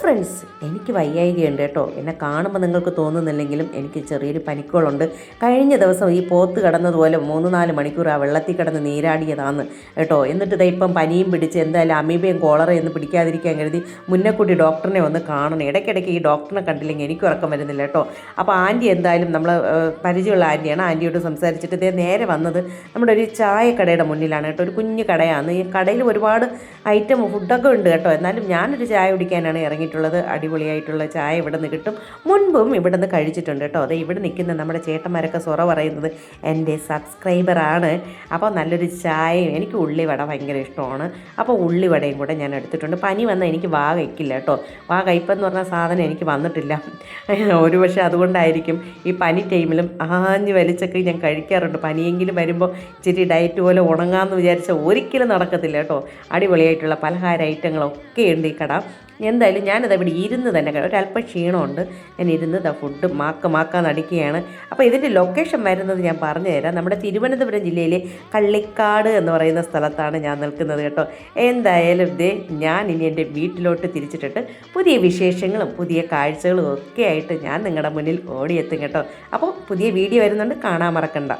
Friends എനിക്ക് വയ്യായികയുണ്ട് കേട്ടോ. എന്നെ കാണുമ്പോൾ നിങ്ങൾക്ക് തോന്നുന്നില്ലെങ്കിലും എനിക്ക് ചെറിയൊരു പനിക്കോളുണ്ട്. കഴിഞ്ഞ ദിവസം ഈ പോത്ത് കിടന്നതുപോലെ മൂന്ന് നാല് മണിക്കൂർ ആ വെള്ളത്തിൽ കിടന്ന് നീരാടിയതാന്ന് കേട്ടോ. എന്നിട്ട് ഇതാ ഇപ്പം പനിയും പിടിച്ച് എന്തായാലും അമീബയും കോളറയൊന്നും പിടിക്കാതിരിക്കാൻ കരുതി മുന്നേ കൂടി ഡോക്ടറിനെ ഒന്ന് കാണണം. ഇടയ്ക്കിടയ്ക്ക് ഈ ഡോക്ടറിനെ കണ്ടില്ലെങ്കിൽ എനിക്ക് ഉറക്കം വരുന്നില്ല കേട്ടോ. അപ്പോൾ ആന്റി എന്തായാലും നമ്മൾ പരിചയമുള്ള ആന്റിയാണ്. ആന്റിയോട് സംസാരിച്ചിട്ട് ഇതേ നേരെ വന്നത് നമ്മുടെ ഒരു ചായക്കടയുടെ മുന്നിലാണ് കേട്ടോ. ഒരു കുഞ്ഞു കടയാണ്. ഈ കടയിൽ ഒരുപാട് ഐറ്റം ഫുഡൊക്കെ ഉണ്ട് കേട്ടോ. എന്നാലും ഞാനൊരു ചായ കുടിക്കാനാണ് ഇറങ്ങിയിട്ടുള്ളത് അടിപൊളിയായിട്ടുള്ള ചായ ഇവിടെ നിന്ന് കിട്ടും. മുൻപും ഇവിടെ നിന്ന് കഴിച്ചിട്ടുണ്ട് കേട്ടോ. അതെ ഇവിടെ നിൽക്കുന്ന നമ്മുടെ ചേട്ടന്മാരൊക്കെ സൊറ പറയുന്നത് എന്റെ സബ്സ്ക്രൈബറാണ് അപ്പോൾ നല്ലൊരു ചായയും എനിക്ക് ഉള്ളിവട ഭയങ്കര ഇഷ്ടമാണ്. അപ്പോൾ ഉള്ളിവടയും കൂടെ ഞാൻ എടുത്തിട്ടുണ്ട്. പനി വന്നാൽ എനിക്ക് വാ കഴിക്കില്ല കേട്ടോ. വാ കഴിപ്പെന്ന് പറഞ്ഞ സാധനം എനിക്ക് വന്നിട്ടില്ല. ഒരു പക്ഷേ അതുകൊണ്ടായിരിക്കും ഈ പനി ടൈമിലും ആഞ്ഞ് വലിച്ചൊക്കെ ഞാൻ കഴിക്കാറുണ്ട്. പനിയെങ്കിലും വരുമ്പോൾ ഇച്ചിരി ഡയറ്റ് പോലെ ഉണങ്ങാമെന്ന് വിചാരിച്ച ഒരിക്കലും നടക്കത്തില്ല കേട്ടോ. അടിപൊളിയായിട്ടുള്ള പലഹാര ഐറ്റങ്ങളൊക്കെ ഉണ്ട് ഈ കട. എന്തായാലും ഞാനത് ഇവിടെ ഇരുന്ന് തന്നെ ഒരല്പം ക്ഷീണമുണ്ട്. ഞാൻ ഇരുന്ന് ദാ ഫുഡ് മാക്ക മാക്കാന്ന് അടിക്കുകയാണ്. അപ്പോൾ ഇതിന്റെ ലൊക്കേഷൻ വരുന്നത് ഞാൻ പറഞ്ഞു തരാം. നമ്മുടെ തിരുവനന്തപുരം ജില്ലയിലെ കള്ളിക്കാട് എന്ന് പറയുന്ന സ്ഥലത്താണ് ഞാൻ നിൽക്കുന്നത് കേട്ടോ. എന്തായാലും ഇതേ ഞാൻ ഇനി എന്റെ വീട്ടിലോട്ട് തിരിച്ചിട്ടിട്ട് പുതിയ വിശേഷങ്ങളും പുതിയ കാഴ്ചകളും ഒക്കെ ആയിട്ട് ഞാൻ നിങ്ങളുടെ മുന്നിൽ ഓടിയെത്തും കേട്ടോ. അപ്പോൾ പുതിയ വീഡിയോ വരുന്നുണ്ട്. കാണാൻ മറക്കണ്ട.